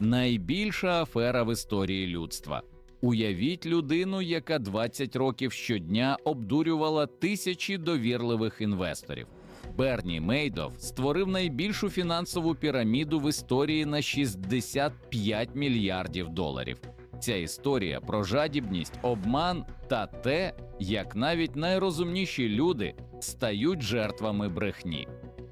найбільша афера в історії людства. Уявіть людину, яка 20 років щодня обдурювала тисячі довірливих інвесторів. Берні Мейдов створив найбільшу фінансову піраміду в історії на 65 мільярдів доларів. Ця історія про жадібність, обман та те, як навіть найрозумніші люди стають жертвами брехні.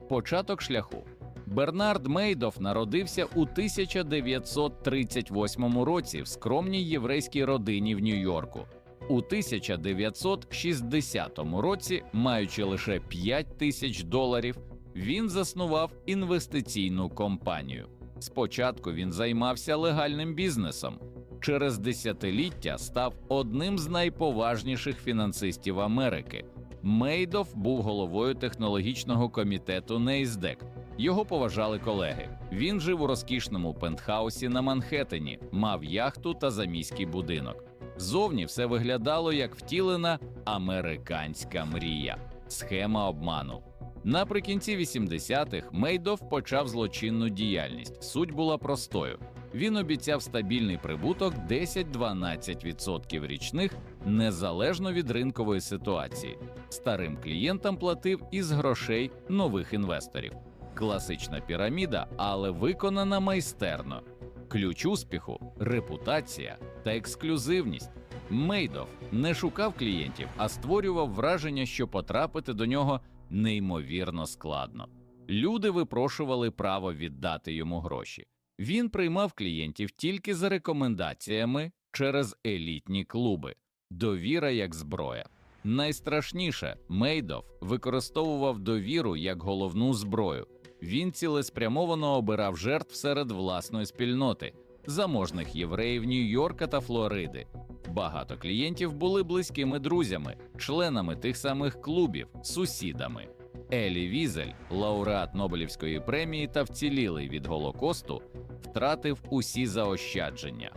Початок шляху. Бернард Мейдов народився у 1938 році в скромній єврейській родині в Нью-Йорку. У 1960 році, маючи лише 5 тисяч доларів, він заснував інвестиційну компанію. Спочатку він займався легальним бізнесом. Через десятиліття став одним з найповажніших фінансистів Америки. Мейдов був головою технологічного комітету NASDAQ. Його поважали колеги. Він жив у розкішному пентхаусі на Манхеттені, мав яхту та заміський будинок. Зовні все виглядало як втілена американська мрія, схема обману. Наприкінці 80-х Мейдов почав злочинну діяльність. Суть була простою. Він обіцяв стабільний прибуток 10-12% річних незалежно від ринкової ситуації. Старим клієнтам платив із грошей нових інвесторів. Класична піраміда, але виконана майстерно. Ключ успіху, репутація та ексклюзивність. Мейдов не шукав клієнтів, а створював враження, що потрапити до нього неймовірно складно. Люди випрошували право віддати йому гроші. Він приймав клієнтів тільки за рекомендаціями через елітні клуби. Довіра як зброя. Найстрашніше Мейдов використовував довіру як головну зброю. Він цілеспрямовано обирав жертв серед власної спільноти, заможних євреїв Нью-Йорка та Флориди. Багато клієнтів були близькими друзями, членами тих самих клубів, сусідами. Елі Візель, лауреат Нобелівської премії та вцілілий від Голокосту, втратив усі заощадження.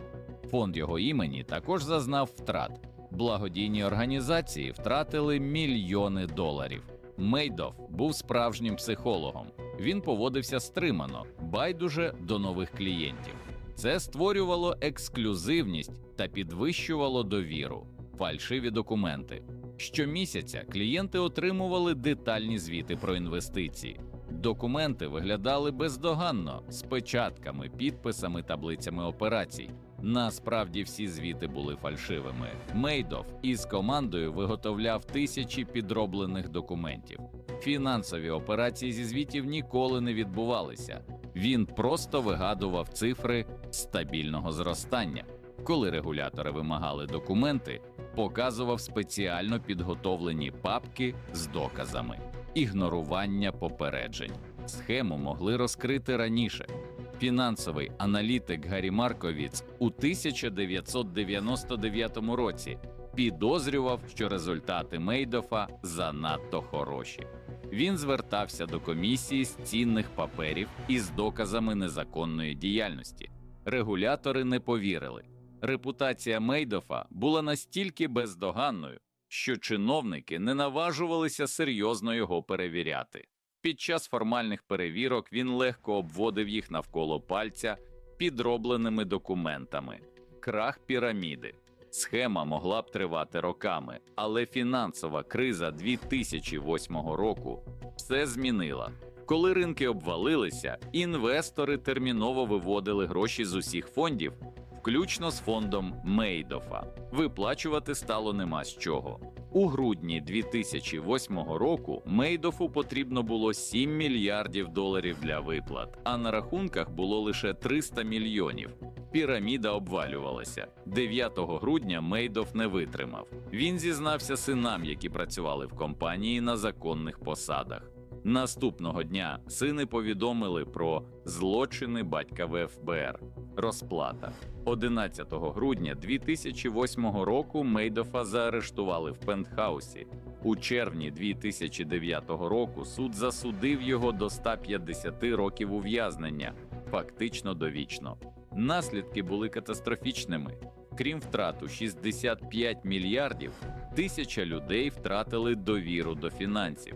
Фонд його імені також зазнав втрат. Благодійні організації втратили мільйони доларів. Мейдов був справжнім психологом. Він поводився стримано, байдуже до нових клієнтів. Це створювало ексклюзивність та підвищувало довіру, фальшиві документи. Щомісяця клієнти отримували детальні звіти про інвестиції. Документи виглядали бездоганно з печатками, підписами, таблицями операцій. Насправді всі звіти були фальшивими. Мейдов із командою виготовляв тисячі підроблених документів. Фінансові операції зі звітів ніколи не відбувалися. Він просто вигадував цифри стабільного зростання. Коли регулятори вимагали документи, показував спеціально підготовлені папки з доказами, ігнорування попереджень. Схему могли розкрити раніше. Фінансовий аналітик Гаррі Марковіц у 1999 році підозрював, що результати Мейдофа занадто хороші. Він звертався до комісії з цінних паперів із доказами незаконної діяльності. Регулятори не повірили. Репутація Мейдофа була настільки бездоганною, що чиновники не наважувалися серйозно його перевіряти. Під час формальних перевірок він легко обводив їх навколо пальця підробленими документами. Крах піраміди. Схема могла б тривати роками, але фінансова криза 2008 року все змінила. Коли ринки обвалилися, інвестори терміново виводили гроші з усіх фондів, включно з фондом Мейдофа. Виплачувати стало нема з чого. У грудні 2008 року Мейдофу потрібно було 7 мільярдів доларів для виплат, а на рахунках було лише 300 мільйонів. Піраміда обвалювалася. 9 грудня Мейдов не витримав. Він зізнався синам, які працювали в компанії на законних посадах. Наступного дня сини повідомили про злочини батька в ФБР. Розплата 11 грудня 2008 року Мейдофа заарештували в пентхаусі. У червні 2009 року суд засудив його до 150 років ув'язнення, фактично довічно. Наслідки були катастрофічними. Крім втрат у 65 мільярдів, тисяча людей втратили довіру до фінансів.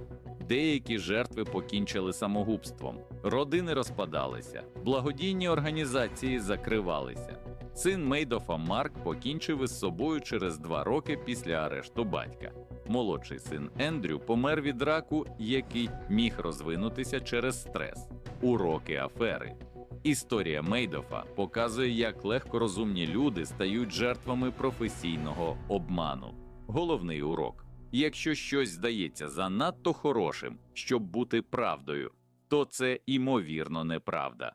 Деякі жертви покінчили самогубством. Родини розпадалися, благодійні організації закривалися. Син Мейдофа Марк покінчив із собою через два роки після арешту батька. Молодший син Ендрю помер від раку, який міг розвинутися через стрес. Уроки афери. Історія Мейдофа показує, як легкорозумні люди стають жертвами професійного обману. Головний урок: якщо щось здається занадто хорошим, щоб бути правдою, то це імовірно неправда.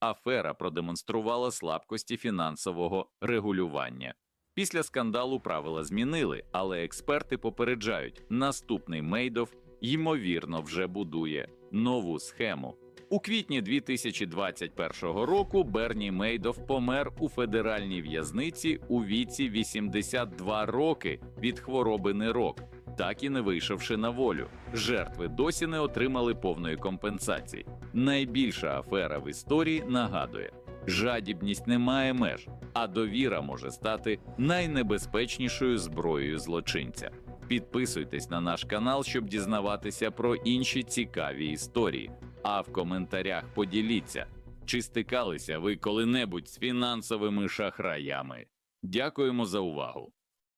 Афера продемонструвала слабкості фінансового регулювання. Після скандалу правила змінили, але експерти попереджають, наступний Мейдов ймовірно вже будує нову схему. У квітні 2021 року Берні Мейдов помер у федеральній в'язниці у віці 82 роки від хвороби нирок, так і не вийшовши на волю. Жертви досі не отримали повної компенсації. Найбільша афера в історії нагадує: жадібність не має меж, а довіра може стати найнебезпечнішою зброєю злочинця. Підписуйтесь на наш канал, щоб дізнаватися про інші цікаві історії. А в коментарях поділіться, чи стикалися ви коли-небудь з фінансовими шахраями. Дякуємо за увагу!